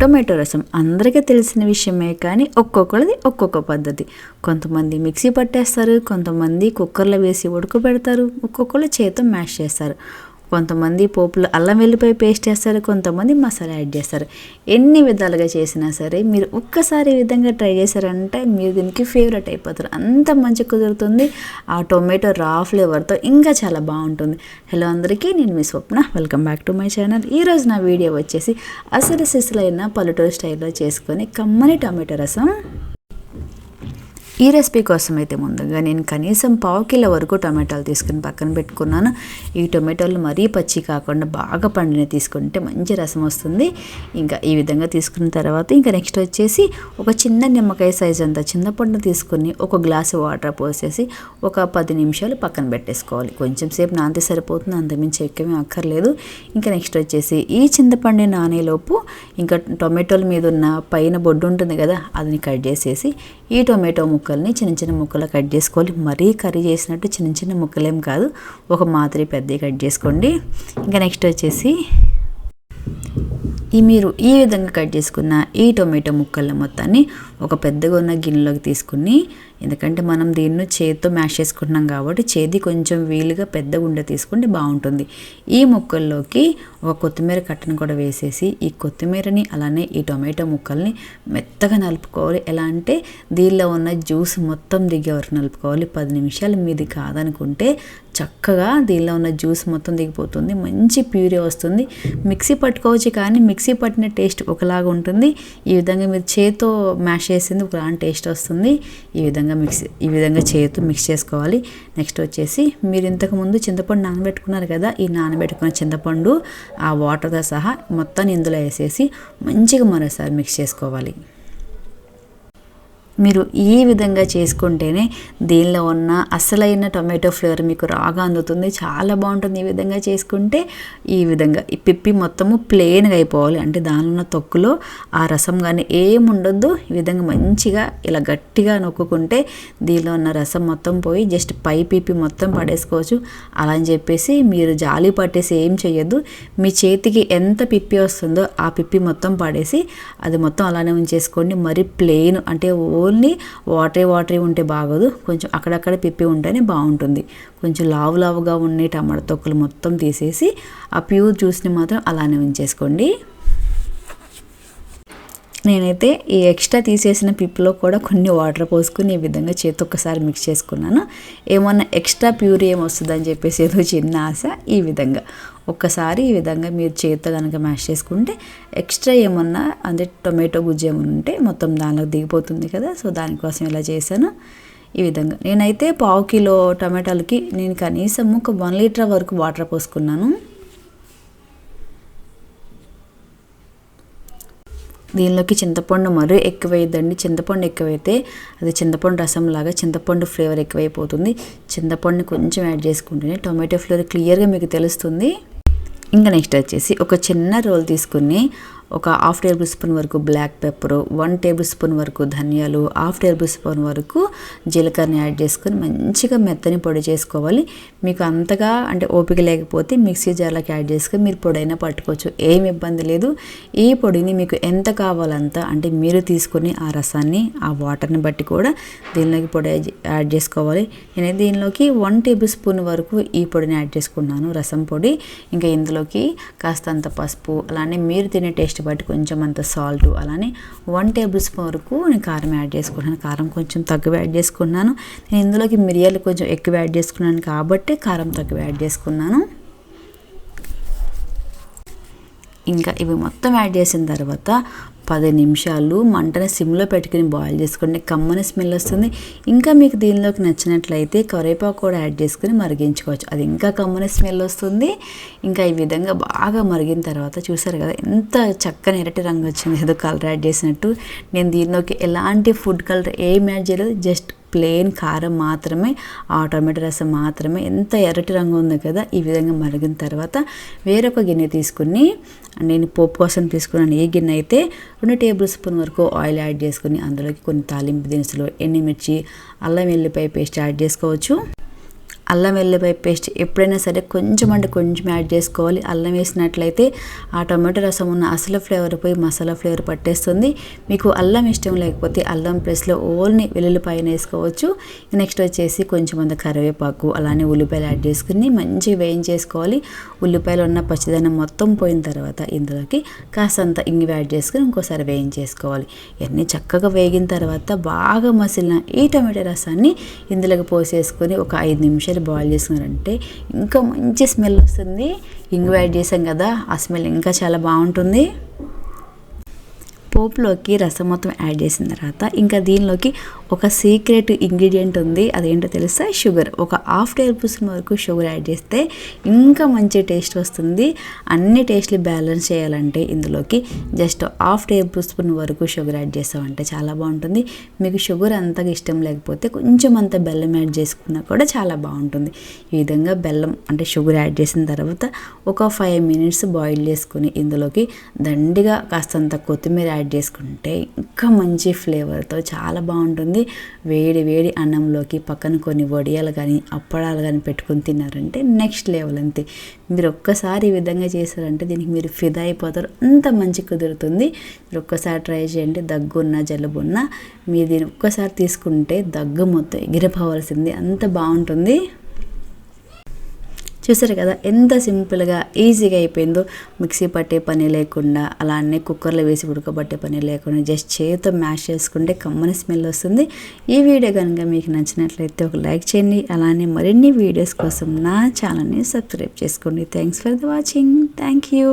Tomato రసం అందరికీ తెలిసిన విషయమే కానీ ఒక్కొక్కరిది ఒక్కొక్క పద్ధతి. కొంతమంది మిక్సీ పట్టేస్తారు కొంతమంది కుక్కర్లో వేసి ఉడకబెడతారు ఒక్కొక్కరు చేతితో మ్యాష్ చేస్తారు. కొంతమంది పోపులో అల్లం వెల్లిపాయ పేస్ట్ చేస్తారు కొంతమంది మసాలా యాడ్ చేస్తారు. ఎన్ని విధాలుగా చేసినా సరే మీరు ఒక్కసారి ఈ విధంగా ట్రై చేశారంటే మీరు దీనికి ఫేవరెట్ అయిపోతారు. అంత మంచి కుదురుతుంది. ఆ టొమాటో రా ఫ్లేవర్తో ఇంకా చాలా బాగుంటుంది. హలో అందరికీ నేను మీ Swapna. Welcome back to my channel. ఈరోజు నా వీడియో వచ్చేసి అసలు సిసులైన పల్లెటూరు స్టైల్లో చేసుకొని కమ్మని టొమాటో రసం. ఈ రెసిపీ కోసం అయితే ముందుగా నేను కనీసం పావు కిలో వరకు టొమాటోలు తీసుకుని పక్కన పెట్టుకున్నాను. ఈ టొమాటోలు మరీ పచ్చి కాకుండా బాగా పండిన తీసుకుంటే మంచి రసం వస్తుంది. ఇంకా ఈ విధంగా తీసుకున్న తర్వాత ఇంకా నెక్స్ట్ వచ్చేసి ఒక చిన్న నిమ్మకాయ సైజ్ అంత చింతపండు తీసుకుని ఒక గ్లాసు వాటర్ పోసేసి ఒక పది నిమిషాలు పక్కన పెట్టేసుకోవాలి. కొంచెం సేపు నాంతే సరిపోతుంది అంతమించి ఎక్కువే అక్కర్లేదు. ఇంకా నెక్స్ట్ వచ్చేసి ఈ చింతపండు నానేలోపు ఇంకా టొమాటోల మీద ఉన్న పైన బొడ్డు ఉంటుంది కదా అది కట్ చేసేసి ఈ టొమాటో ముక్కల్ని చిన్న చిన్న ముక్కలు కట్ చేసుకోవాలి. మరీ కర్రీ చేసినట్టు చిన్న చిన్న ముక్కలేం కాదు. ఒక మాదిరి పెద్దవి కట్ చేసుకోండి. ఇంకా నెక్స్ట్ వచ్చేసి ఈ మీరు ఈ విధంగా కట్ చేసుకున్న ఈ టొమాటో ముక్కల మొత్తాన్ని ఒక పెద్దగా ఉన్న గిన్నెలోకి తీసుకుని ఎందుకంటే మనం దీన్ని చేతితో మ్యాష్ చేసుకుంటున్నాం కాబట్టి చేతి కొంచెం వీలుగా పెద్ద ఉండే తీసుకుంటే బాగుంటుంది. ఈ ముక్కల్లోకి ఒక కొత్తిమీర కట్టను కూడా వేసేసి ఈ కొత్తిమీరని అలానే ఈ టొమాటో ముక్కల్ని మెత్తగా నలుపుకోవాలి. ఎలా అంటే దీనిలో ఉన్న జ్యూస్ మొత్తం దిగే వరకు నలుపుకోవాలి. పది నిమిషాలు మీది కాదనుకుంటే చక్కగా దీనిలో ఉన్న జ్యూస్ మొత్తం దిగిపోతుంది. మంచి ప్యూరీ వస్తుంది. మిక్సీ పట్టుకోవచ్చు కానీ మిక్సీ పట్టిన టేస్ట్ ఒకలాగా ఉంటుంది. ఈ విధంగా మీరు చేతితో మ్యాష్ చేసింది ఒకలాంటి టేస్ట్ వస్తుంది. ఈ విధంగా మిక్స్ ఈ విధంగా చేతితో మిక్స్ చేసుకోవాలి. నెక్స్ట్ వచ్చేసి మీరు ఇంతకుముందు చింతపండు నానబెట్టుకున్నారు కదా ఈ నానబెట్టుకున్న చింతపండు ఆ వాటర్తో సహా మొత్తాన్ని ఇందులో వేసేసి మంచిగా మరోసారి మిక్స్ చేసుకోవాలి. మీరు ఈ విధంగా చేసుకుంటేనే దీనిలో ఉన్న అసలైన టొమాటో ఫ్లేవర్ మీకు రాగా అందుతుంది. చాలా బాగుంటుంది ఈ విధంగా చేసుకుంటే. ఈ విధంగా ఈ పిప్పి మొత్తము ప్లెయిన్గా అయిపోవాలి. అంటే దానిలో ఉన్న తొక్కులో ఆ రసం కానీ ఏం ఉండొద్దు ఈ విధంగా మంచిగా ఇలా గట్టిగా నొక్కుంటే దీనిలో ఉన్న రసం మొత్తం పోయి జస్ట్ పై పిప్పి మొత్తం పడేసుకోవచ్చు. అలా అని చెప్పేసి మీరు జాలి పట్టేసి ఏం చేయొద్దు మీ చేతికి ఎంత పిప్పి వస్తుందో ఆ పిప్పి మొత్తం పడేసి అది మొత్తం అలానే ఉంచేసుకోండి. మరి ప్లెయిన్ అంటే ఓ ఓన్లీ వాటరీ వాటరీ ఉంటే బాగోదు. కొంచెం అక్కడక్కడ పిప్పి ఉంటేనే బాగుంటుంది. కొంచెం లావు లావుగా ఉండే టమాటా తొక్కులు మొత్తం తీసేసి ఆ ప్యూర్ జ్యూస్ని మాత్రం అలానే ఉంచేసుకోండి. నేనైతే ఈ ఎక్స్ట్రా తీసేసిన పిప్పులో కూడా కొన్ని వాటర్ పోసుకుని ఈ విధంగా చేతి ఒక్కసారి మిక్స్ చేసుకున్నాను. ఏమన్నా ఎక్స్ట్రా ప్యూర్ ఏమొస్తుందని చెప్పేసి ఏదో చిన్న ఆశ. ఈ విధంగా ఒక్కసారి ఈ విధంగా మీరు చేతితో కనుక మ్యాష్ చేసుకుంటే ఎక్స్ట్రా ఏమన్నా అంటే టొమాటో గుజ్జు ఏమన్నా ఉంటే మొత్తం దానిలో దిగిపోతుంది కదా. సో దానికోసం ఇలా చేశాను. ఈ విధంగా నేనైతే పావు కిలో టమాటాలకి నేను కనీసం ఒక వన్ లీటర్ వరకు వాటర్ పోసుకున్నాను. దీనిలోకి చింతపండు మరీ ఎక్కువైద్దండి. చింతపండు ఎక్కువైతే అది చింతపండు రసం లాగా చింతపండు ఫ్లేవర్ ఎక్కువైపోతుంది. చింతపండుని కొంచెం యాడ్ చేసుకుంటేనే టొమాటో ఫ్లేవర్ క్లియర్గా మీకు తెలుస్తుంది. ఇంకా నెక్స్ట్ వచ్చేసి ఒక చిన్న రోల్ తీసుకుని ఒక హాఫ్ టేబుల్ స్పూన్ వరకు black pepper one tablespoon వరకు ధనియాలు హాఫ్ టేబుల్ స్పూన్ వరకు జీలకర్రని యాడ్ చేసుకొని మంచిగా మెత్తని పొడి చేసుకోవాలి. మీకు అంతగా అంటే ఓపిక లేకపోతే మిక్సీ జార్లోకి యాడ్ చేసుకొని మీరు పొడైనా పట్టుకోవచ్చు. ఏం ఇబ్బంది లేదు. ఈ పొడిని మీకు ఎంత కావాలంత అంటే మీరు తీసుకొని ఆ రసాన్ని ఆ వాటర్ని బట్టి కూడా దీనిలోకి పొడి యాడ్ చేసుకోవాలి. నేను దీనిలోకి వన్ టేబుల్ స్పూన్ వరకు ఈ పొడిని యాడ్ చేసుకున్నాను రసం పొడి. ఇంకా ఇందులోకి కాస్తంత పసుపు అలానే మీరు తినే టేస్ట్ బట్టి కొంచెం అంత సాల్ట్ అలానే వన్ టేబుల్ స్పూన్ వరకు నేను కారం యాడ్ చేసుకున్నాను కారం కొంచెం తక్కువ యాడ్ చేసుకున్నాను. నేను ఇందులోకి మిరియాలు కొంచెం ఎక్కువ యాడ్ చేసుకున్నాను కాబట్టి కారం తక్కువ యాడ్ చేసుకున్నాను. ఇంకా ఇవి మొత్తం యాడ్ చేసిన తర్వాత పది నిమిషాలు మంటని సిమ్లో పెట్టుకుని బాయిల్ చేసుకోండి. కమ్మని స్మెల్ వస్తుంది. ఇంకా మీకు దీనిలోకి నచ్చినట్లయితే కరివేపాకు కూడా యాడ్ చేసుకుని మరిగించుకోవచ్చు. అది ఇంకా కమ్మని స్మెల్ వస్తుంది. ఇంకా ఈ విధంగా బాగా మరిగిన తర్వాత చూసారు కదా ఎంత చక్కని ఎరటి రంగు వచ్చింది. ఏదో కలర్ యాడ్ చేసినట్టు. నేను దీనిలోకి ఎలాంటి ఫుడ్ కలర్ ఏం యాడ్ చేయలేదు. జస్ట్ ప్లెయిన్ కారం మాత్రమే ఆ టొమాటో రసం మాత్రమే ఎంత ఎర్రటి రంగు ఉంది కదా ఈ విధంగా మరిగిన తర్వాత వేరొక గిన్నె తీసుకుని నేను పోపు కోసం తీసుకున్నాను. ఏ గిన్నె అయితే రెండు టేబుల్ స్పూన్ వరకు ఆయిల్ యాడ్ చేసుకుని అందులోకి కొన్ని తాలింపు దినుసులు ఎండుమిర్చి అల్లం వెల్లిపాయ పేస్ట్ యాడ్ చేసుకోవచ్చు. అల్లం వెల్లిపాయ పేస్ట్ ఎప్పుడైనా సరే కొంచెం అంటే కొంచెం యాడ్ చేసుకోవాలి. అల్లం వేసినట్లయితే ఆ టొమాటో రసం ఉన్న అసలు ఫ్లేవర్ పోయి మసాలా ఫ్లేవర్ పట్టేస్తుంది. మీకు అల్లం ఇష్టం లేకపోతే అల్లం ప్లేస్లో ఓన్లీ వెల్లుల్లిపాయన వేసుకోవచ్చు. నెక్స్ట్ వచ్చేసి కొంచెం అంత కరివేపాకు అలానే ఉల్లిపాయలు యాడ్ చేసుకుని మంచిగా వేయించేసుకోవాలి. ఉల్లిపాయలు ఉన్న పచ్చిదనం మొత్తం పోయిన తర్వాత ఇందులోకి కాస్తంత ఇంగి యాడ్ చేసుకుని ఇంకోసారి వేయించేసుకోవాలి. ఇవన్నీ చక్కగా వేగిన తర్వాత బాగా మసిలిన ఈ టమాటో రసాన్ని ఇందులోకి పోసేసుకొని ఒక ఐదు నిమిషాలు బాయిల్ చేసుకున్నారంటే ఇంకా మంచి స్మెల్ వస్తుంది. ఇంగు యాడ్ చేసాం కదా ఆ స్మెల్ ఇంకా చాలా బాగుంటుంది. పోపులోకి రసం మొత్తం యాడ్ చేసిన తర్వాత ఇంకా దీనిలోకి ఒక సీక్రెట్ ఇంగ్రీడియంట్ ఉంది. అదేంటో తెలుసా? షుగర్. ఒక హాఫ్ టేబుల్ స్పూన్ వరకు షుగర్ యాడ్ చేస్తే ఇంకా మంచి టేస్ట్ వస్తుంది. అన్ని టేస్ట్లు బ్యాలెన్స్ చేయాలంటే ఇందులోకి జస్ట్ హాఫ్ టేబుల్ స్పూన్ వరకు షుగర్ యాడ్ చేసామంటే చాలా బాగుంటుంది. మీకు షుగర్ అంతగా ఇష్టం లేకపోతే కొంచెం అంత బెల్లం యాడ్ చేసుకున్నా కూడా చాలా బాగుంటుంది. ఈ విధంగా బెల్లం అంటే షుగర్ యాడ్ చేసిన తర్వాత ఒక ఫైవ్ మినిట్స్ బాయిల్ చేసుకుని ఇందులోకి దండిగా కాస్తంత కొత్తిమీర యాడ్ యాడ్ చేసుకుంటే ఇంకా మంచి ఫ్లేవర్తో చాలా బాగుంటుంది. వేడి వేడి అన్నంలోకి పక్కన కొన్ని వడియాలు కానీ అప్పడాలు కానీ పెట్టుకొని తిన్నారంటే నెక్స్ట్ లెవెల్ అంతే. మీరు ఒక్కసారి ఈ విధంగా చేశారంటే దీనికి మీరు ఫిదా అయిపోతారు. అంత మంచి కుదురుతుంది. మీరు ఒక్కసారి ట్రై చేయండి. దగ్గున్న జలుబున్న. మీరు దీన్ని ఒక్కసారి తీసుకుంటే దగ్గు మొత్తం ఎగిరిపోవాల్సింది. అంత బాగుంటుంది. చూసారు కదా ఎంత సింపుల్గా ఈజీగా అయిపోయిందో. మిక్సీ పట్టే పని లేకుండా అలానే కుక్కర్లో వేసి ఉడకబట్టే పని లేకుండా జస్ట్ చేతితో మ్యాష్ చేసుకుంటే కమ్మని స్మెల్ వస్తుంది. ఈ వీడియో కనుక మీకు నచ్చినట్లయితే ఒక లైక్ చేయండి. అలానే మరిన్ని వీడియోస్ కోసం నా ఛానల్ని సబ్స్క్రైబ్ చేసుకోండి. Thanks for the watching thank you